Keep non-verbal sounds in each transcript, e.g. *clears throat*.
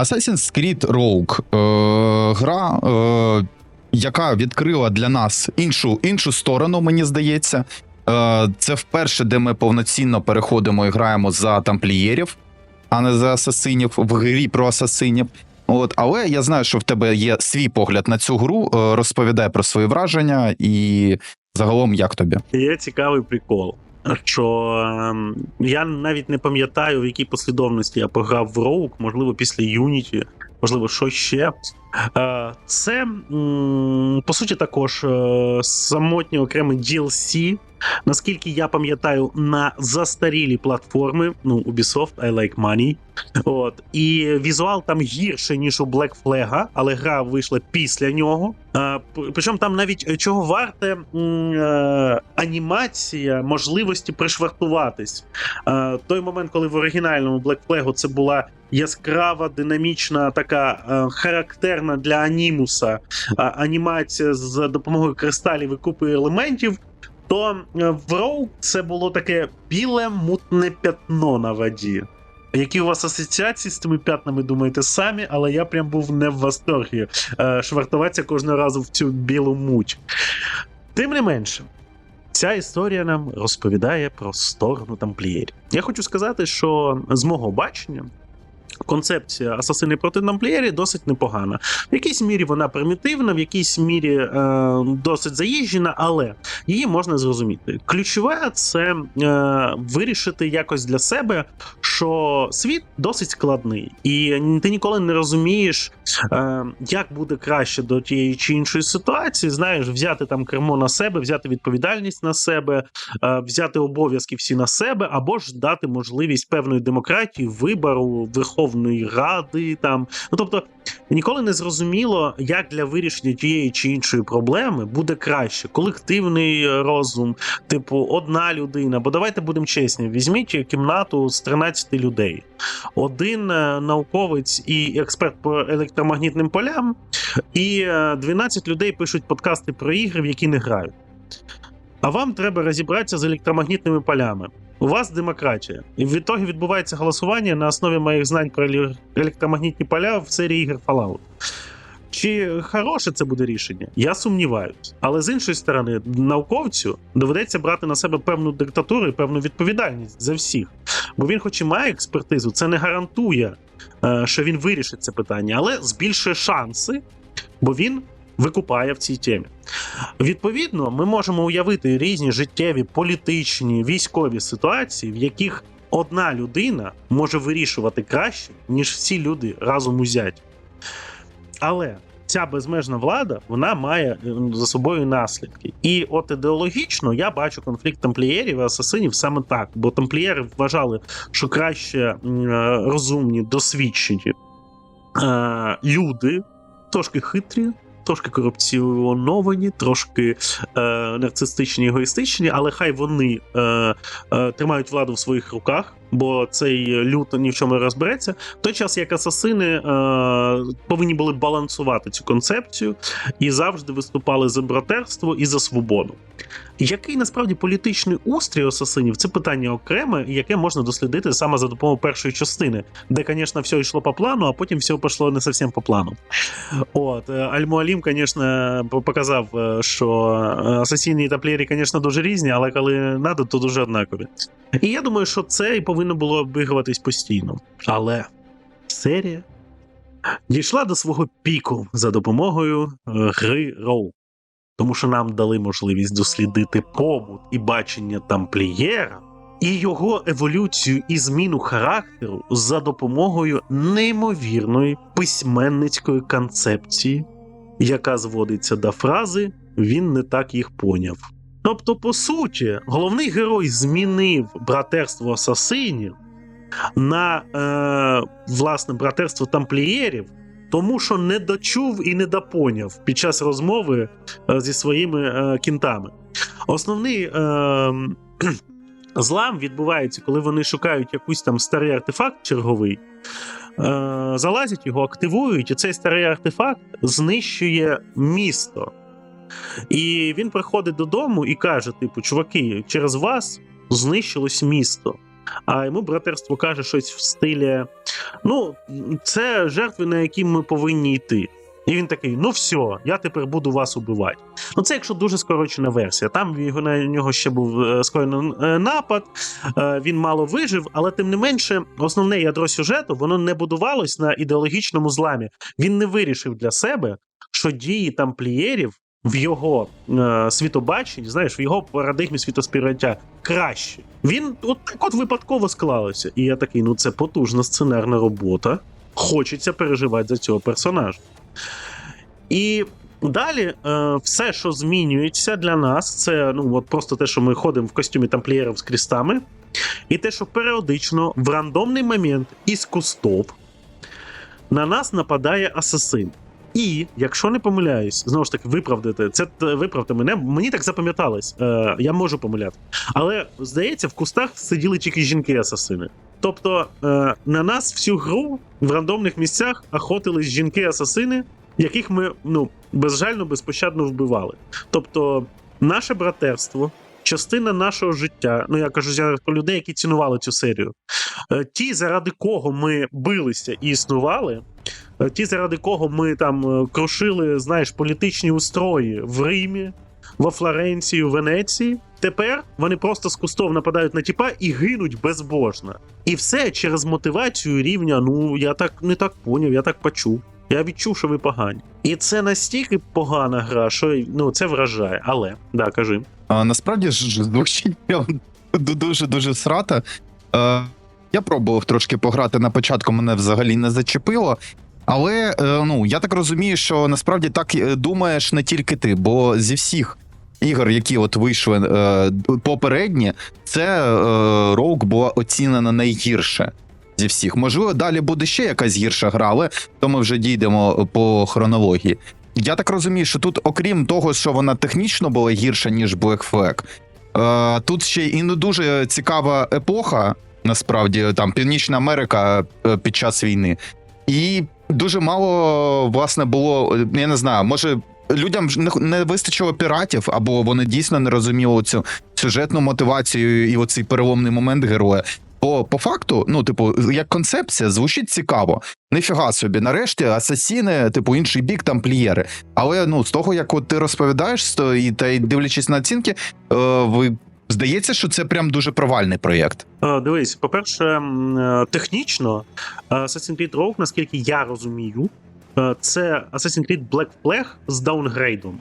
Assassin's Creed Rogue е, гра, е, яка відкрила для нас іншу, іншу сторону, мені здається. Е, це вперше, де ми повноцінно переходимо і граємо за тамплієрів, а не за асасинів в грі про асасинів. От, але я знаю, що в тебе є свій погляд на цю гру. Е, розповідай про свої враження і загалом як тобі. Є цікавий прикол. Що ем, я навіть не пам'ятаю, в якій послідовності я пограв в Роук, можливо, після Юніті, можливо, що ще. Е, Це по суті також е, самотній окремий DLC. Наскільки я пам'ятаю, на застарілі платформи, ну, Ubisoft, I like money. От, і візуал там гірше, ніж у Black Flag, але гра вийшла після нього. Е, Причому там навіть чого варте анімація можливості пришвартуватись. Той момент, коли в оригінальному Black Flag це була яскрава, динамічна, така е, характерна для анімуса анімація з допомогою кристалів і купи елементів. То е, в Rogue це було таке біле мутне пятно на воді. Які у вас асоціації з цими п'ятнами думаєте самі, але я прям був не в восторгі е, швартуватися кожного разу в цю білу муть. Тим не менше, ця історія нам розповідає про сторону тамплієрів. Я хочу сказати, що з мого бачення. Концепція асасини проти тамплієрів досить непогана. В якійсь мірі вона примітивна, в якійсь мірі е, досить заїжджена, але її можна зрозуміти. Ключове це е, вирішити якось для себе, що світ досить складний, і ти ніколи не розумієш, е, як буде краще до тієї чи іншої ситуації. Знаєш, взяти там кермо на себе, взяти відповідальність на себе, е, взяти обов'язки всі на себе, або ж дати можливість певної демократії, вибору Верховної Ради. Там ну тобто ніколи не зрозуміло, як для вирішення тієї чи іншої проблеми буде краще. Колективний розум, типу, одна людина. Бо давайте будемо чесні: візьміть кімнату з 13 людей. Один е, науковець і експерт по електромагнітним полям, і е, 12 людей пишуть подкасти про ігри, в які не грають. А вам треба розібратися з електромагнітними полями. У вас демократія. І в ітогі відбувається голосування на основі моїх знань про електромагнітні поля в серії ігор Fallout. Чи хороше це буде рішення? Я сумніваюсь. Але з іншої сторони, науковцю доведеться брати на себе певну диктатуру і певну відповідальність за всіх. Бо він, хоч і має експертизу, це не гарантує, е, що він вирішить це питання, але збільшує шанси, бо він викупає в цій темі. Відповідно, ми можемо уявити різні життєві, політичні, військові ситуації, в яких одна людина може вирішувати краще, ніж всі люди разом узяті. Але ця безмежна влада вона має е, за собою наслідки. І от ідеологічно я бачу конфлікт тамплієрів і асасинів саме так, бо тамплієри вважали, що краще е, розумні, досвідчені е, люди, трошки хитрі. Трошки корупціоновані, трошки е, нарцистичні, егоїстичні, але хай вони е, е, тримають владу в своїх руках, бо цей люд ні в чому не розбереться. В той час як асасини е, повинні були балансувати цю концепцію і завжди виступали за братерство і за свободу. Який насправді політичний устрій асасинів це питання окреме, яке можна дослідити саме за допомогою першої частини, де, звісно, все йшло по плану, а потім все пішло не зовсім по плану. От е, Аль-Муалім, звісно, показав, е, що асасіни і таплєрі, звісно, дуже різні, але коли треба, то дуже однакові. І я думаю, що це і повинно було обігруватись постійно. Але серія дійшла до свого піку за допомогою е, гри Роу. Тому що нам дали можливість дослідити побут і бачення тамплієра, і його еволюцію і зміну характеру за допомогою неймовірної письменницької концепції, яка зводиться до фрази Він не так їх поняв. Тобто, по суті, головний герой змінив братерство асасинів на е, власне братерство тамплієрів, тому що не дочув і не допоняв під час розмови е, зі своїми е, кінтами. Основний е, *clears throat* злам відбувається, коли вони шукають якийсь там старий артефакт черговий, е, залазять його, активують, і цей старий артефакт знищує місто. І він приходить додому і каже: типу, чуваки, через вас знищилось місто. а йому братерство каже щось в стилі: ну, це жертви, на які ми повинні йти. І він такий: ну все, я тепер буду вас убивати. Ну, це якщо дуже скорочена версія. Там на нього ще був е, скоєний е, напад, е, він мало вижив, але тим не менше, основне ядро сюжету воно не будувалось на ідеологічному зламі. Він не вирішив для себе, що дії тамплієрів в його е, світобаченні, знаєш, в його парадигмі світосприйняття краще. Він от так от випадково склалося. І я такий: ну це потужна сценарна робота. Хочеться переживати за цього персонажа. І далі е, все, що змінюється для нас, це ну от просто те, що ми ходимо в костюмі тамплієрів з крістами, і те, що періодично в рандомний момент із кустов на нас нападає асасин. І, якщо не помиляюсь, знову ж таки, виправдати, це виправте мене, мені так запам'яталось, е, я можу помиляти. Але здається, в кустах сиділи тільки жінки-асасини. Тобто е, на нас всю гру в рандомних місцях охотились жінки-асасини, яких ми ну, безжально, безпощадно вбивали. Тобто, наше братерство, частина нашого життя, ну я кажу зараз про людей, які цінували цю серію. Е, Ті, заради кого ми билися і існували, е, ті, заради кого ми там е, крушили, знаєш, політичні устрої в Римі, во Флоренції, в Венеції. Тепер вони просто з кустов нападають на тіпа і гинуть безбожно. І все через мотивацію рівня. Ну я так не так поняв, я так почув. Я відчув, що ви погані. І це настільки погана гра, що ну це вражає. Але да, кажи. А, насправді ж звучить прям дуже дуже срата. Е, я пробував трошки пограти на початку, мене взагалі не зачепило. Але е, ну я так розумію, що насправді так е, думаєш не тільки ти, бо зі всіх ігор, які от вийшли е, попередні, це Rogue була оцінена найгірше зі всіх. Можливо, далі буде ще якась гірша гра, але то ми вже дійдемо по хронології. Я так розумію, що тут, окрім того, що вона технічно була гірша, ніж Black Flag, е, тут ще і не дуже цікава епоха, насправді, там Північна Америка е, під час війни. І дуже мало, власне, було, я не знаю, може. Людям не вистачило піратів, або вони дійсно не розуміли цю сюжетну мотивацію і оцей переломний момент героя. Бо по факту, ну, типу, як концепція звучить цікаво. Нифіга собі, нарешті, асасіни, типу, інший бік тамплієри. Але ну, з того, як от ти розповідаєш, сто- і та й дивлячись на оцінки, е, ви здається, що це прям дуже провальний проєкт. Дивись, по-перше, е, технічно е, Assassin's Creed Rogue, наскільки я розумію, е, це Assassin's Creed Black Flag з даунгрейдом.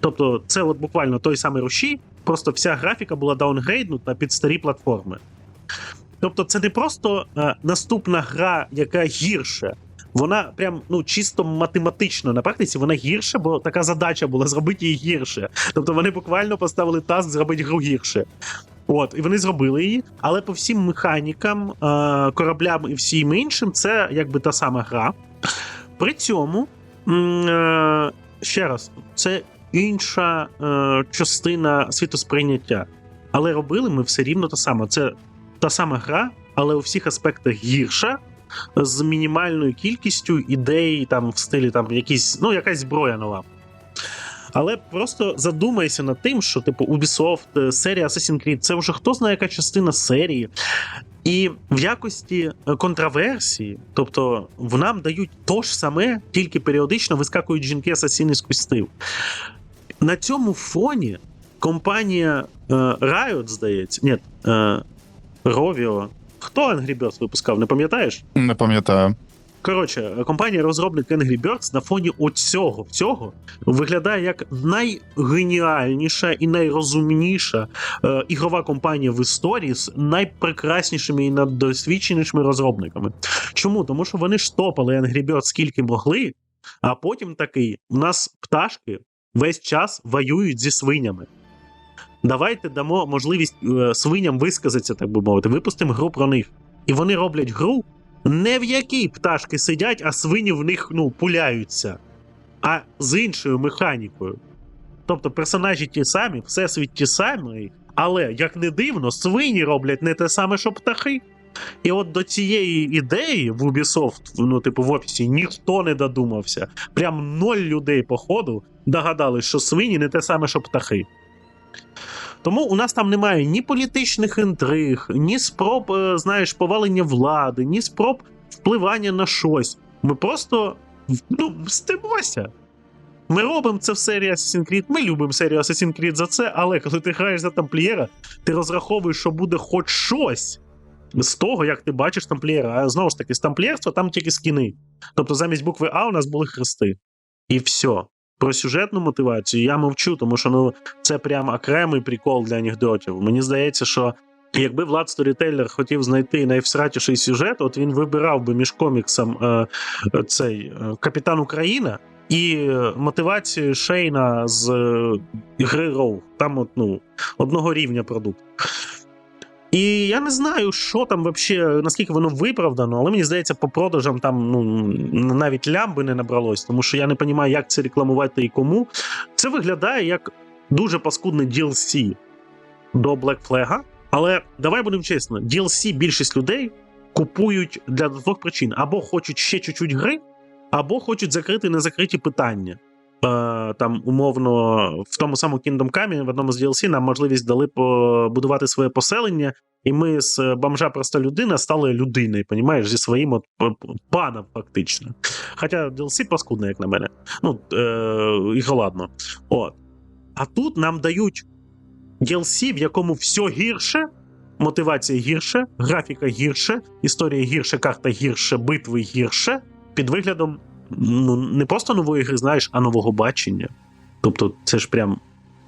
Тобто, це от буквально той самий рушій, просто вся графіка була даунгрейднута під старі платформи. Тобто, це не просто е, наступна гра, яка гірше. Вона прям ну чисто математично на практиці вона гірше, бо така задача була зробити її гірше. Тобто вони буквально поставили таск зробити гру гірше. От, і вони зробили її, але по всім механікам, е, кораблям і всім іншим, це якби та сама гра. При цьому, е, ще раз, це інша е, частина світосприйняття. Але робили ми все рівно те саме. Це та сама гра, але у всіх аспектах гірша, з мінімальною кількістю ідей, там в стилі там якісь, ну, якась зброя нова. Але просто задумайся над тим, що типу Ubisoft, е, серія Assassin's Creed, це вже хто знає, яка частина серії. І в якості е, контраверсії, тобто в нам дають то ж саме, тільки періодично вискакують жінки асасіни з кустів. На цьому фоні компанія е, Riot, здається, ні, е, Rovio, хто Angry Birds випускав, не пам'ятаєш? Не пам'ятаю. Коротше, компанія-розробник Angry Birds на фоні оцього всього виглядає як найгеніальніша і найрозумніша е, ігрова компанія в історії з найпрекраснішими і найдосвідченішими розробниками. Чому? Тому що вони штопали Angry Birds скільки могли, а потім такий: у нас пташки весь час воюють зі свинями. Давайте дамо можливість е, свиням висказатися, так би мовити, випустимо гру про них. І вони роблять гру, не в якій пташки сидять, а свині в них ну, пуляються, а з іншою механікою. Тобто персонажі ті самі, всесвіт ті самі, але, як не дивно, свині роблять не те саме, що птахи. І от до цієї ідеї в Ubisoft, ну, типу, в офісі, ніхто не додумався. Прям ноль людей, походу, догадались, що свині не те саме, що птахи. Тому у нас там немає ні політичних інтриг, ні спроб, е, знаєш, повалення влади, ні спроб впливання на щось. Ми просто ну, мстимося. Ми робимо це в серії Assassin's Creed, ми любимо серію Assassin's Creed за це, але коли ти граєш за тамплієра, ти розраховуєш, що буде хоч щось з того, як ти бачиш тамплієра. А знову ж таки, з тамплієрства там тільки скіни. Тобто замість букви А у нас були хрести. І все. Про сюжетну мотивацію я мовчу, тому що ну, це прям окремий прикол для анекдотів. Мені здається, що якби Влад Сторітейлер хотів знайти найвсратіший сюжет, от він вибирав би між коміксом е, е, цей е, Капітан Україна і е, мотивацією Шейна з е, гри Роу. Там от, ну, одного рівня продукт. І я не знаю, що там вообще, наскільки воно виправдано, але мені здається, по продажам там ну, навіть лямби не набралось, тому що я не розумію, як це рекламувати і кому. Це виглядає як дуже паскудне DLC до Black Flag, але давай будемо чесно, DLC більшість людей купують для двох причин: або хочуть ще чуть-чуть гри, або хочуть закрити незакриті питання. Е, Там, умовно, в тому самому Kingdom Come в одному з DLC нам можливість дали побудувати своє поселення, і ми з бомжа проста людина стали людиною, понімаєш, зі своїм от паном, фактично. Хоча DLC паскудне, як на мене. Ну, е, і ладно. От. А тут нам дають DLC, в якому все гірше, мотивація гірше, графіка гірше, історія гірше, карта гірше, битви гірше, під виглядом ну, не просто нової гри, знаєш, а нового бачення. Тобто, це ж прям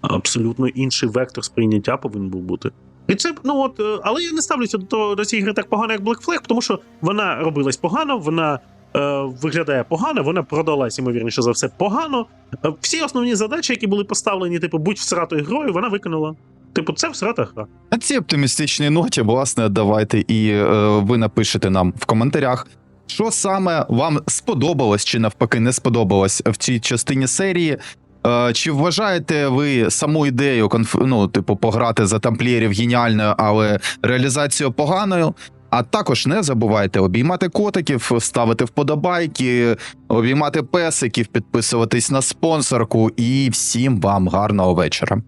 абсолютно інший вектор сприйняття повинен був бути. І це, ну от, е, але я не ставлюся до, до цієї гри так погано, як Black Flag, тому що вона робилась погано, вона е, виглядає погано, вона продалась, ймовірніше за все, погано. Е, Всі основні задачі, які були поставлені, типу, будь всратою грою, вона виконала. Типу, це всрата гра. На цій оптимістичній ноті, власне, давайте і е, ви напишете нам в коментарях, що саме вам сподобалось чи навпаки не сподобалось в цій частині серії. Е, чи вважаєте ви саму ідею ну, типу, пограти за тамплієрів геніальною, але реалізацію поганою? А також не забувайте обіймати котиків, ставити вподобайки, обіймати песиків, підписуватись на спонсорку і всім вам гарного вечора.